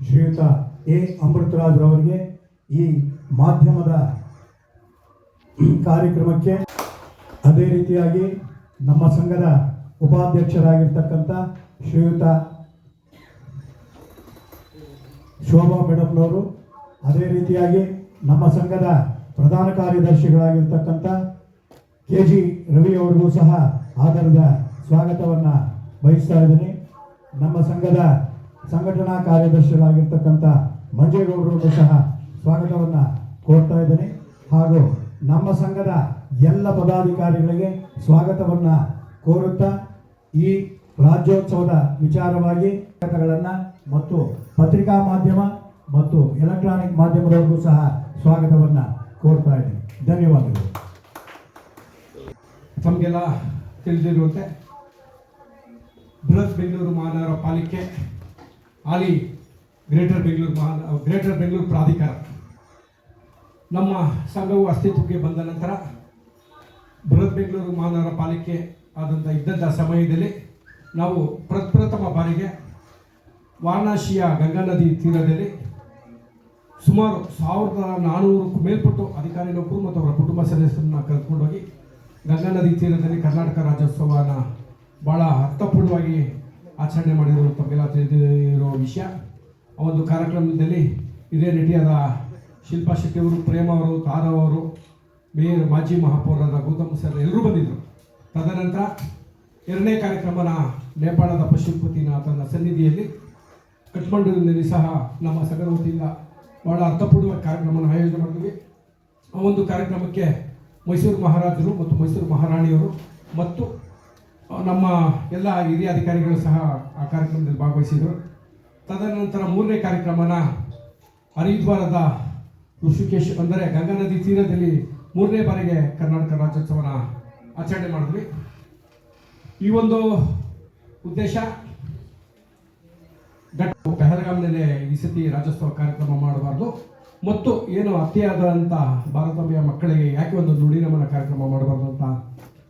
ಶ್ರೀಯುತ ಎ. ಅಮೃತರಾಜ್ ರವರಿಗೆ ಈ ಮಾಧ್ಯಮದ ಕಾರ್ಯಕ್ರಮಕ್ಕೆ ಅದೇ ರೀತಿಯಾಗಿ ನಮ್ಮ ಸಂಘದ ಉಪಾಧ್ಯಕ್ಷರಾಗಿರ್ತಕ್ಕಂಥ ಶ್ರೀಯುತ ಶೋಭಾ ಮೇಡಮ್ನವರು, ಅದೇ ರೀತಿಯಾಗಿ ನಮ್ಮ ಸಂಘದ ಪ್ರಧಾನ ಕಾರ್ಯದರ್ಶಿಗಳಾಗಿರ್ತಕ್ಕಂಥ ಕೆ ಜಿ ರವಿ ಅವರಿಗೂ ಸಹ ಆಧಾರದ ಸ್ವಾಗತವನ್ನು ಬಯಸ್ತಾ ಇದ್ದೀನಿ. ನಮ್ಮ ಸಂಘದ ಸಂಘಟನಾ ಕಾರ್ಯದರ್ಶಿಗಳಾಗಿರ್ತಕ್ಕಂಥ ಮಂಜೇಗೌಡರಿಗೂ ಸಹ ಸ್ವಾಗತವನ್ನು ಕೋರ್ತಾ ಇದ್ದೀನಿ. ಹಾಗೂ ನಮ್ಮ ಸಂಘದ ಎಲ್ಲ ಪದಾಧಿಕಾರಿಗಳಿಗೆ ಸ್ವಾಗತವನ್ನು ಕೋರುತ್ತಾ ಈ ರಾಜ್ಯೋತ್ಸವದ ವಿಚಾರವಾಗಿ ಸ್ವಾಗತಗಳನ್ನು ಮತ್ತು ಪತ್ರಿಕಾ ಮಾಧ್ಯಮ ಮತ್ತು ಎಲೆಕ್ಟ್ರಾನಿಕ್ ಮಾಧ್ಯಮದವರಿಗೂ ಸಹ ಸ್ವಾಗತವನ್ನು ಕೋರ್ತಾ ಇದ್ದೀನಿ. ಧನ್ಯವಾದಗಳು. ತಮಗೆಲ್ಲ ತಿಳಿದಿರುವಂತೆ ಬೃಹತ್ ಬೆಂಗಳೂರು ಮಹಾನಗರ ಪಾಲಿಕೆ ಆಲಿ ಗ್ರೇಟರ್ ಬೆಂಗಳೂರು ಮಹಾನ ಗ್ರೇಟರ್ ಬೆಂಗಳೂರು ಪ್ರಾಧಿಕಾರ. ನಮ್ಮ ಸಂಘವು ಅಸ್ತಿತ್ವಕ್ಕೆ ಬಂದ ನಂತರ ಬೃಹತ್ ಬೆಂಗಳೂರು ಮಹಾನಗರ ಪಾಲಿಕೆ ಆದಂಥ ಇದ್ದಂಥ ಸಮಯದಲ್ಲಿ ನಾವು ಪ್ರಪ್ರಥಮ ಬಾರಿಗೆ ವಾರಣಾಸಿಯ ಗಂಗಾ ನದಿ ತೀರದಲ್ಲಿ ಸುಮಾರು ಸಾವಿರದ ನಾನ್ನೂರಕ್ಕೂ ಮೇಲ್ಪಟ್ಟು ಅಧಿಕಾರಿ ಮತ್ತು ಅವರ ಕುಟುಂಬ ಸದಸ್ಯರನ್ನ ಕರೆದುಕೊಂಡೋಗಿ ಗಂಗಾ ನದಿ ತೀರದಲ್ಲಿ ಕರ್ನಾಟಕ ರಾಜ್ಯೋತ್ಸವನ ಭಾಳ ಅರ್ಥಪೂರ್ಣವಾಗಿ ಆಚರಣೆ ಮಾಡಿರೋ ತಮಗೆಲ್ಲ ತಿಳಿದಿರೋ ವಿಷಯ. ಆ ಒಂದು ಕಾರ್ಯಕ್ರಮದಲ್ಲಿ ಇದೇ ನಟಿಯಾದ ಶಿಲ್ಪಾ ಶೆಟ್ಟಿಯವರು ಪ್ರೇಮ ಅವರು, ತಾರಾ ಅವರು, ಮೇಯರ್ ಮಾಜಿ ಮಹಾಪೌರರಾದ ಗೌತಮ್ ಸರ್ ಎಲ್ಲರೂ ಬಂದಿದ್ದರು ತದನಂತರ ಎರಡನೇ ಕಾರ್ಯಕ್ರಮನ ನೇಪಾಳದ ಪಶುಪತಿನಾಥನ ಸನ್ನಿಧಿಯಲ್ಲಿ ಕಠ್ಮಂಡುವಿನಲ್ಲಿ ಸಹ ನಮ್ಮ ಸಂಘದ ವತಿಯಿಂದ ಭಾಳ ಅರ್ಥಪೂರ್ಣ ಕಾರ್ಯಕ್ರಮವನ್ನು ಆಯೋಜನೆ ಮಾಡಿದ್ವಿ. ಆ ಒಂದು ಕಾರ್ಯಕ್ರಮಕ್ಕೆ ಮೈಸೂರು ಮಹಾರಾಜರು ಮತ್ತು ಮೈಸೂರು ಮಹಾರಾಣಿಯವರು ಮತ್ತು ನಮ್ಮ ಎಲ್ಲ ಹಿರಿಯ ಅಧಿಕಾರಿಗಳು ಸಹ ಆ ಕಾರ್ಯಕ್ರಮದಲ್ಲಿ ಭಾಗವಹಿಸಿದರು. ತದನಂತರ ಮೂರನೇ ಕಾರ್ಯಕ್ರಮನ ಹರಿದ್ವಾರದ ಋಷಿಕೇಶ್ ಅಂದರೆ ಗಂಗಾ ನದಿ ತೀರದಲ್ಲಿ ಮೂರನೇ ಬಾರಿಗೆ ಕರ್ನಾಟಕ ರಾಜ್ಯೋತ್ಸವನ ಆಚರಣೆ ಮಾಡಿದ್ವಿ. ಈ ಒಂದು ಉದ್ದೇಶ ಪೆಹಲ್ಗಾಮ್ನಲ್ಲಿ ಈ ಸತಿ ರಾಜ್ಯೋತ್ಸವ ಕಾರ್ಯಕ್ರಮ ಮಾಡಬಾರ್ದು. ಮತ್ತು ಏನು ಅತಿಯಾದಂಥ ಭಾರತಂಬೆಯ ಮಕ್ಕಳಿಗೆ ಯಾಕೆ ಒಂದು ನುಡಿ ನಮನ ಕಾರ್ಯಕ್ರಮ ಮಾಡಬಾರ್ದು ಅಂತ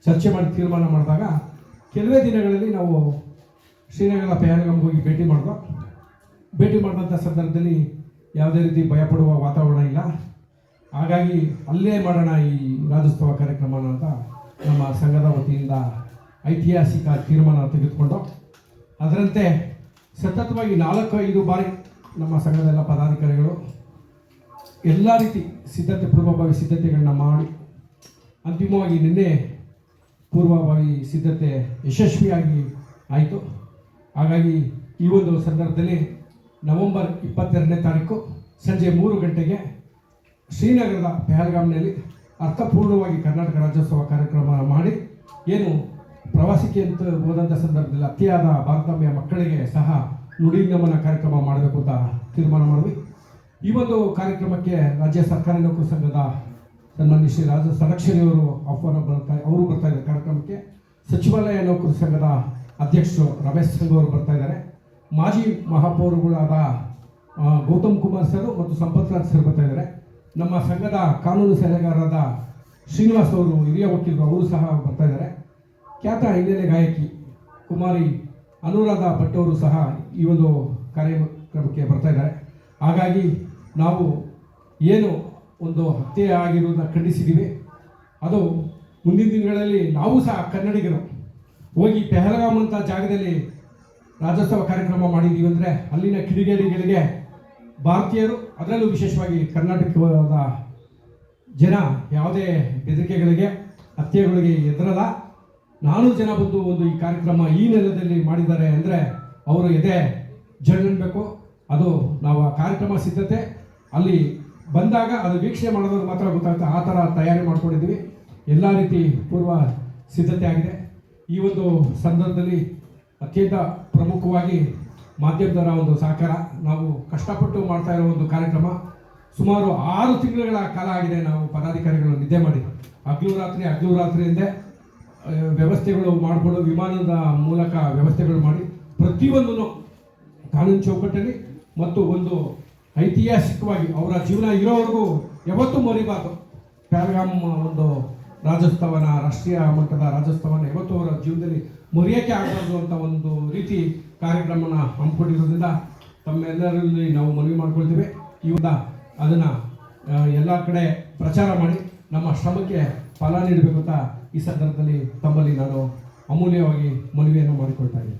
ಚರ್ಚೆ ಮಾಡಿ ತೀರ್ಮಾನ ಮಾಡಿದಾಗ ಕೆಲವೇ ದಿನಗಳಲ್ಲಿ ನಾವು ಶ್ರೀನಗರ ಪೆಹಲ್ಗಾಮ್ಗೆ ಹೋಗಿ ಭೇಟಿ ಮಾಡಿದ್ವು. ಭೇಟಿ ಮಾಡಿದಂಥ ಸಂದರ್ಭದಲ್ಲಿ ಯಾವುದೇ ರೀತಿ ಭಯಪಡುವ ವಾತಾವರಣ ಇಲ್ಲ. ಹಾಗಾಗಿ ಅಲ್ಲೇ ಮಾಡೋಣ ಈ ರಾಜ್ಯೋತ್ಸವ ಕಾರ್ಯಕ್ರಮನ ಅಂತ ನಮ್ಮ ಸಂಘದ ವತಿಯಿಂದ ಐತಿಹಾಸಿಕ ತೀರ್ಮಾನ ತೆಗೆದುಕೊಂಡು. ಅದರಂತೆ ಸತತವಾಗಿ ನಾಲ್ಕು ಐದು ಬಾರಿ ನಮ್ಮ ಸಂಘದ ಎಲ್ಲ ಪದಾಧಿಕಾರಿಗಳು ಎಲ್ಲ ರೀತಿ ಸಿದ್ಧತೆ, ಪೂರ್ವಭಾವಿ ಸಿದ್ಧತೆಗಳನ್ನ ಮಾಡಿ, ಅಂತಿಮವಾಗಿ ನಿನ್ನೆ ಪೂರ್ವಭಾವಿ ಸಿದ್ಧತೆ ಯಶಸ್ವಿಯಾಗಿ ಆಯಿತು. ಹಾಗಾಗಿ ಈ ಒಂದು ಸಂದರ್ಭದಲ್ಲಿ ನವೆಂಬರ್ ಇಪ್ಪತ್ತೆರಡನೇ ತಾರೀಕು ಸಂಜೆ ಮೂರು ಗಂಟೆಗೆ ಶ್ರೀನಗರದ ಪೆಹಲ್ಗಾಮ್ನಲ್ಲಿ ಅರ್ಥಪೂರ್ಣವಾಗಿ ಕರ್ನಾಟಕ ರಾಜ್ಯೋತ್ಸವ ಕಾರ್ಯಕ್ರಮ ಮಾಡಿ, ಏನು ಪ್ರವಾಸಕ್ಕೆ ಅಂತ ಹೋದಂಥ ಸಂದರ್ಭದಲ್ಲಿ ಅತಿಯಾದ ಬಾಂಧವ್ಯ ಮಕ್ಕಳಿಗೆ ಸಹ ನುಡಿ ನಮನ ಕಾರ್ಯಕ್ರಮ ಮಾಡಬೇಕು ಅಂತ ತೀರ್ಮಾನ ಮಾಡಿದ್ವಿ. ಈ ಒಂದು ಕಾರ್ಯಕ್ರಮಕ್ಕೆ ರಾಜ್ಯ ಸರ್ಕಾರಿ ನೌಕರ ಸಂಘದ ಸನ್ಮಾನ್ಯ ಶ್ರೀ ರಾಜ ಸಂರಕ್ಷಣೆಯವರು ಆಹ್ವಾನ ಬರ್ತಾ, ಅವರು ಬರ್ತಾ ಇದ್ದಾರೆ. ಕಾರ್ಯಕ್ರಮಕ್ಕೆ ಸಚಿವಾಲಯ ನೌಕರ ಸಂಘದ ಅಧ್ಯಕ್ಷರು ರಮೇಶ್ ಸಂಘ ಅವರು ಬರ್ತಾ ಇದ್ದಾರೆ. ಮಾಜಿ ಮಹಾಪೌರುಗಳಾದ ಗೌತಮ್ ಕುಮಾರ್ ಸರ್ ಮತ್ತು ಸಂಪತ್ ರಾಜ್ ಸರ್ ಬರ್ತಾ ಇದ್ದಾರೆ. ನಮ್ಮ ಸಂಘದ ಕಾನೂನು ಸಲಹೆಗಾರರಾದ ಶ್ರೀನಿವಾಸ್ ಅವರು, ಹಿರಿಯ ವಕೀಲರು, ಅವರು ಸಹ ಬರ್ತಾ ಇದ್ದಾರೆ. ಖ್ಯಾತ ಹಿನ್ನೆಲೆ ಗಾಯಕಿ ಕುಮಾರಿ ಅನುರಾಧ ಭಟ್ ಅವರು ಸಹ ಈ ಒಂದು ಕಾರ್ಯಕ್ರಮಕ್ಕೆ ಬರ್ತಾ ಇದ್ದಾರೆ. ಹಾಗಾಗಿ ನಾವು ಏನು ಒಂದು ಹತ್ಯೆ ಆಗಿರೋದನ್ನ ಖಂಡಿಸಿದ್ದೀವಿ. ಅದು ಮುಂದಿನ ದಿನಗಳಲ್ಲಿ ನಾವು ಸಹ ಕನ್ನಡಿಗರು. ಹೋಗಿ ಪೆಹಲಗಾಮ್ ಅಂತ ಜಾಗದಲ್ಲಿ ರಾಜ್ಯೋತ್ಸವ ಕಾರ್ಯಕ್ರಮ ಮಾಡಿದ್ದೀವಿ ಅಂದರೆ ಅಲ್ಲಿನ ಕಿಡಿಗೇಡಿಗಳಿಗೆ ಭಾರತೀಯರು, ಅದರಲ್ಲೂ ವಿಶೇಷವಾಗಿ ಕರ್ನಾಟಕದ ಜನ ಯಾವುದೇ ಬೆದರಿಕೆಗಳಿಗೆ, ಹತ್ಯೆಗಳಿಗೆ ಎದುರಲ್ಲ. ನಾನು ಜನ ಬಂದು ಒಂದು ಈ ಕಾರ್ಯಕ್ರಮ ಈ ನೆಲದಲ್ಲಿ ಮಾಡಿದ್ದಾರೆ ಅಂದರೆ ಅವರು ಎದೆ ಜಳ್ಳನ್ಬೇಕು. ಅದು ನಾವು ಆ ಕಾರ್ಯಕ್ರಮ ಸಿದ್ಧತೆ. ಅಲ್ಲಿ ಬಂದಾಗ ಅದು ವೀಕ್ಷಣೆ ಮಾಡೋದ್ರ ಮಾತ್ರ ಗೊತ್ತಾಗುತ್ತೆ, ಆ ಥರ ತಯಾರಿ ಮಾಡ್ಕೊಂಡಿದ್ದೀವಿ. ಎಲ್ಲ ರೀತಿ ಪೂರ್ವ ಸಿದ್ಧತೆ ಆಗಿದೆ. ಈ ಒಂದು ಸಂದರ್ಭದಲ್ಲಿ ಅತ್ಯಂತ ಪ್ರಮುಖವಾಗಿ ಮಾಧ್ಯಮದವರ ಒಂದು ಸಹಕಾರ, ನಾವು ಕಷ್ಟಪಟ್ಟು ಮಾಡ್ತಾ ಇರೋ ಒಂದು ಕಾರ್ಯಕ್ರಮ. ಸುಮಾರು ಆರು ತಿಂಗಳುಗಳ ಕಾಲ ಆಗಿದೆ ನಾವು ಪದಾಧಿಕಾರಿಗಳು ನಿದ್ದೆ ಮಾಡಿ. ಹಗ್ಲು ರಾತ್ರಿ ಹಗ್ಲು ರಾತ್ರಿಯಿಂದ ವ್ಯವಸ್ಥೆಗಳು ಮಾಡಿಕೊಂಡು ವಿಮಾನದ ಮೂಲಕ ವ್ಯವಸ್ಥೆಗಳು ಮಾಡಿ ಪ್ರತಿಯೊಂದನ್ನು ಕಾನೂನು ಚೌಕಟ್ಟಲ್ಲಿ ಮತ್ತು ಒಂದು ಐತಿಹಾಸಿಕವಾಗಿ ಅವರ ಜೀವನ ಇರೋವರೆಗೂ ಯಾವತ್ತೂ ಮರಿಬಾರ್ದು. ಪ್ಯಾರಗಾಮ್ ಒಂದು ರಾಜ್ಯೋತ್ಸವನ ರಾಷ್ಟ್ರೀಯ ಮಟ್ಟದ ರಾಜ್ಯೋತ್ಸವನ ಯಾವತ್ತು ಅವರ ಜೀವನದಲ್ಲಿ ಮರೆಯೋಕ್ಕೆ ಆಗಬಾರ್ದು ಅಂತ ಒಂದು ರೀತಿ ಕಾರ್ಯಕ್ರಮನ ಹಮ್ಮಿಕೊಂಡಿರೋದ್ರಿಂದ ತಮ್ಮೆಲ್ಲರಲ್ಲಿ ನಾವು ಮನವಿ ಮಾಡ್ಕೊಳ್ತೇವೆ. ಇವಾಗ ಅದನ್ನು ಎಲ್ಲ ಕಡೆ ಪ್ರಚಾರ ಮಾಡಿ ನಮ್ಮ ಶ್ರಮಕ್ಕೆ ಫಲ ನೀಡಬೇಕು ಅಂತ ಈ ಸಂದರ್ಭದಲ್ಲಿ ತಮ್ಮಲ್ಲಿ ನಾನು ಅಮೂಲ್ಯವಾಗಿ ಮನವಿಯನ್ನು ಮಾಡಿಕೊಳ್ತಾ ಇದ್ದೀನಿ.